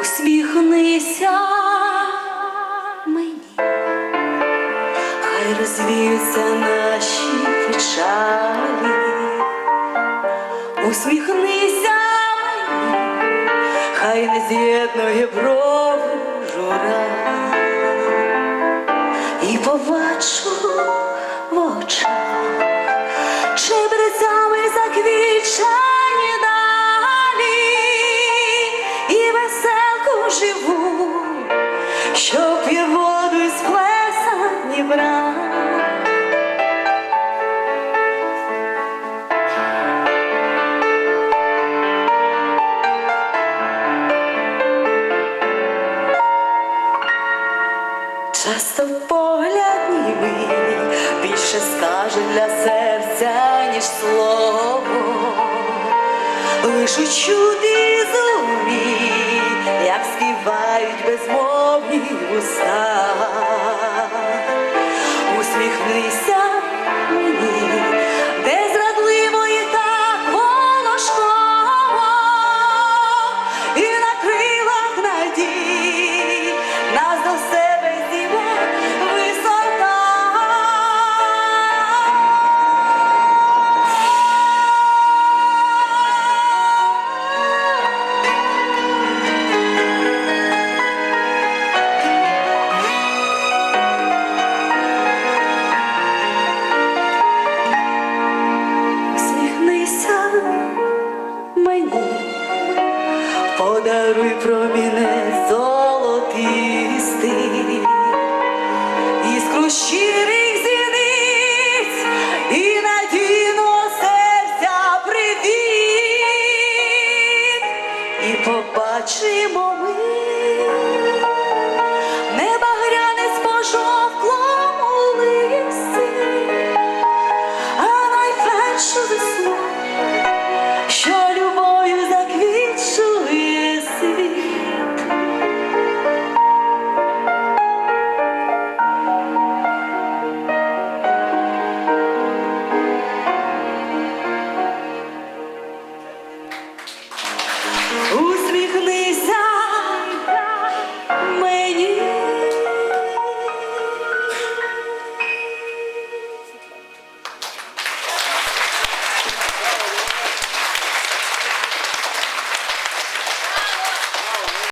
усміхнися мені, хай розвіються наші печалі, усміхнися мені, хай не з'єднує брову жура і побачу в очах, чебрецями заквіча. Дніпра. Часто погляд німий більше скаже для серця, ніж слово, лиш чуди зумі, як співають безмовні уста, усміхнися подаруй проміне золотистий, іскру щирий зіниць і надійного серця привіт, і побачимо ми.